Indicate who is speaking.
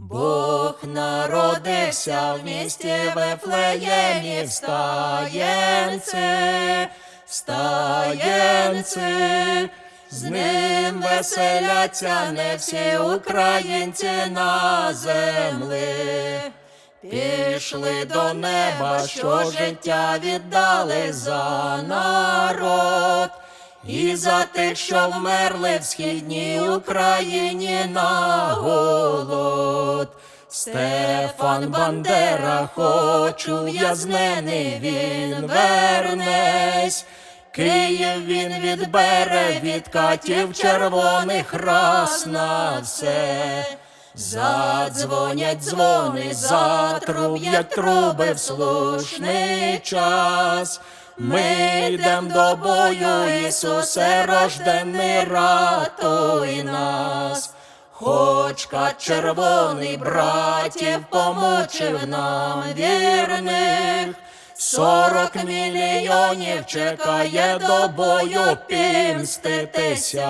Speaker 1: Бог народився в місті Вифлеємі, встаєнці, встаєнці, з ним веселяться не всі українці на землі. Пішли до неба, що життя віддали за народ, і за тих, що вмерли в східній Україні на голод. Стефан Бандера, хоч ув'язнений він вернесь. Київ він відбере від катів червоних раз на все. Задзвонять дзвони, затруб'ять труби в слушний час. Ми йдем до бою, Ісусе рождений, ратуй нас. Хоч червоний братів помочив нам вірних, сорок мільйонів чекає до бою пімститися.